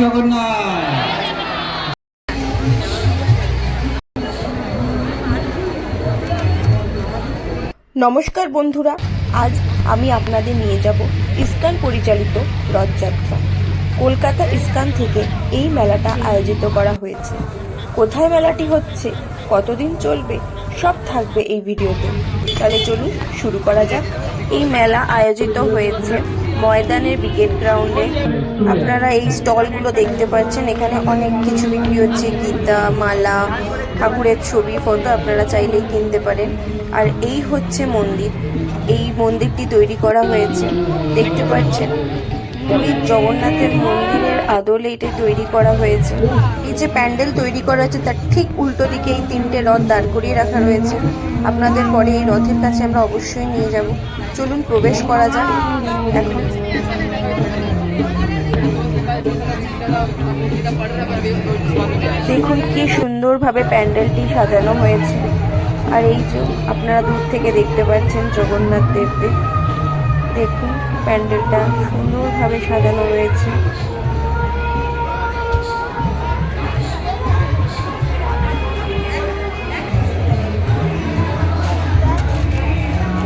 জগন্নাথ। নমস্কার বন্ধুরা, আজ আমি আপনাদের নিয়ে যাব ইস্কান পরিচালিত রথযাত্রা। কলকাতা ইস্কান থেকে এই মেলাটা আয়োজিত করা হয়েছে। কোথায় মেলাটি হচ্ছে, কতদিন চলবে, সব থাকবে এই ভিডিওতে। তাহলে চলুন শুরু করা যাক। এই মেলা আয়োজিত হয়েছে ময়দানের ব্রিগেড গ্রাউন্ডে আপনারা এই স্টলগুলো দেখতে পাচ্ছেন। এখানে অনেক কিছু বিক্রি হচ্ছে। গীতা, মালা, ঠাকুরের ছবি ফটো আপনারা চাইলেই কিনতে পারেন। আর এই হচ্ছে মন্দির। এই মন্দিরটি তৈরি করা হয়েছে। দেখতে পাচ্ছেন? পুরীর জগন্নাথের মন্দিরের আদলে এটা তৈরি করা হয়েছে। এই যে প্যান্ডেল তৈরি করা হয়েছে, তার ঠিক উল্টো দিকে এই তিনটে রথ দাঁড় করিয়ে রাখা রয়েছে। আপনাদের পরে এই রথের কাছে আমরা অবশ্যই নিয়ে যাব। চলুন, প্রবেশ করা যাক। এখন দেখুন কি সুন্দরভাবে প্যান্ডেলটি সাজানো হয়েছে। আর এই যে আপনারা দূর থেকে দেখতে পাচ্ছেন জগন্নাথ দেবকে দেখুন। প্যান্ডেলটা সুন্দরভাবে সাজানো রয়েছে।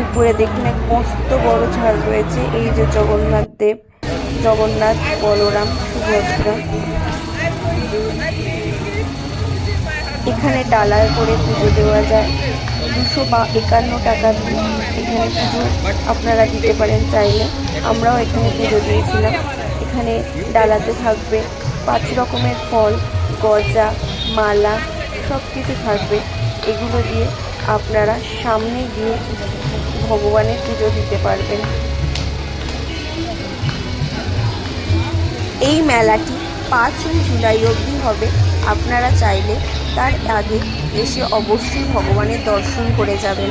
উপরে দেখুন এক মস্ত বড় ঝাড় রয়েছে। এই যে জগন্নাথ দেব, জগন্নাথ, বলরাম, সুভদ্রা। এখানে ডালায় করে পুজো দেওয়া যায়। দুশো বা একান্ন টাকা দিয়ে। এখানে পুজো আপনারা দিতে পারেন চাইলে। আমরাও এখানে পুজো দিয়েছিলাম। এখানে ডালাতে থাকবে পাঁচ রকমের ফল, গজা, মালা সব কিছু থাকবে। এগুলো দিয়ে আপনারা সামনে গিয়ে ভগবানের পুজো দিতে পারবেন। এই মেলাটি পাঁচই জুলাই অবধি হবে। আপনারা চাইলে তার আগে এসে অবশ্যই ভগবানের দর্শন করে যাবেন।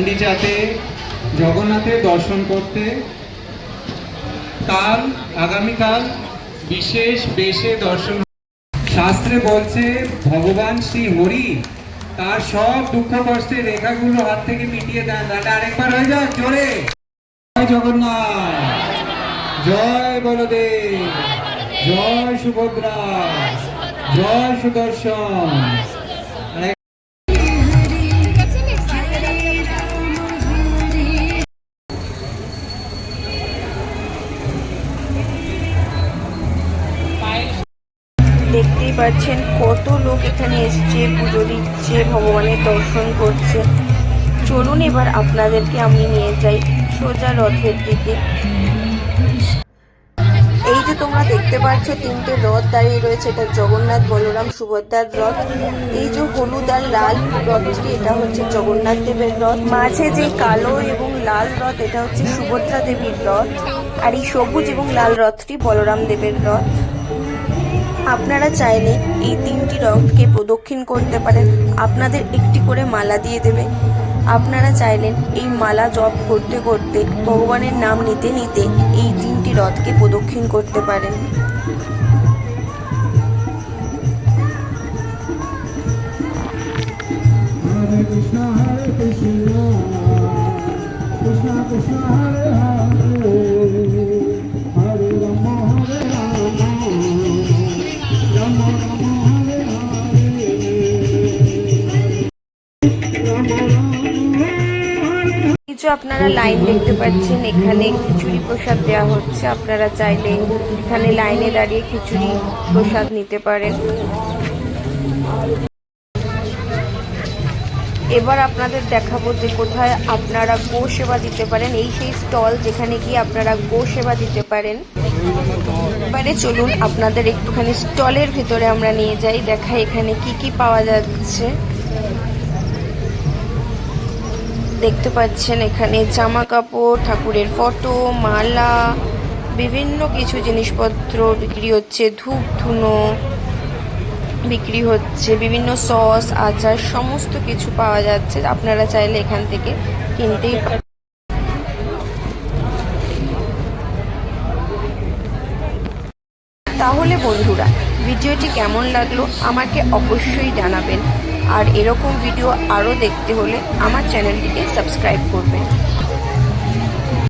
গুন্ডিচাতে জগন্নাথের দর্শন করতে, কাল, আগামীকাল বিশেষ বেশে দর্শন শাস্ত্রে বলছে, ভগবান শ্রী হরি তার সব দুঃখ কষ্টের রেখাগুলো হাত থেকে মিটিয়ে দেন। দাদা আরেকবার হয়ে যাক, জোরে। জয় জগন্নাথ। জয় বলদেব। জয় সুভদ্রা। জয় সুদর্শন। পাচ্ছেন। কত লোক এখানে এসছে, পুজো দিচ্ছে, ভগবানের দর্শন করছে। চলুন এবার আপনাদেরকে আমি নিয়ে যাই সোজা রথের দিকে। এই যে তোমরা দেখতে পাচ্ছ, তিনটে রথ দাঁড়িয়ে রয়েছে। এটা জগন্নাথ বলরাম সুভদ্রার রথ। এই যে হলুদ আর লাল রথটি, এটা হচ্ছে জগন্নাথ দেবের রথ। মাঝে যে কালো এবং লাল রথ, এটা হচ্ছে সুভদ্রা দেবীর রথ। আর এই সবুজ এবং লাল রথটি বলরাম দেবের রথ। আপনারা চাইলে এই তিনটি রথকে প্রদক্ষিণ করতে পারেন। আপনাদের একটি করে মালা দিয়ে দেবে। আপনারা চাইলেন এই মালা জপ করতে করতে ভগবানের নাম নিতে নিতে এই তিনটি রথকে প্রদক্ষিণ করতে পারেন। Krishna, Hare Krishna, Krishna Krishna, আপনারা লাইন দেখতে পাচ্ছেন, এখানে খিচুড়ি প্রসাদ দেওয়া হচ্ছে। আপনারা চাইলে এখানে লাইনে দাঁড়িয়ে খিচুড়ি প্রসাদ নিতে পারেন। এবার আপনাদের দেখাবো যে কোথায় আপনারা গো সেবা দিতে পারেন। এই সেই স্টল যেখানে গিয়ে আপনারা গো সেবা দিতে পারেন। এবারে চলুন আপনাদের একটুখানি স্টলের ভিতরে আমরা নিয়ে যাই। দেখা এখানে কি কি পাওয়া যাচ্ছে। দেখতে পাচ্ছেন এখানে জামা কাপড় ঠাকুরের ফটো, মালা, বিভিন্ন কিছু জিনিসপত্র বিক্রি হচ্ছে ধূপ ধুনো বিক্রি হচ্ছে, বিভিন্ন সস, আচার, সমস্ত কিছু পাওয়া যাচ্ছে। আপনারা চাইলে এখান থেকে কিনতেই পারেন। তাহলে বন্ধুরা, ভিডিওটি কেমন লাগল আমাকে অবশ্যই জানাবেন। আর এরকম ভিডিও আরও দেখতে হলে আমার চ্যানেলটিকে সাবস্ক্রাইব করবেন।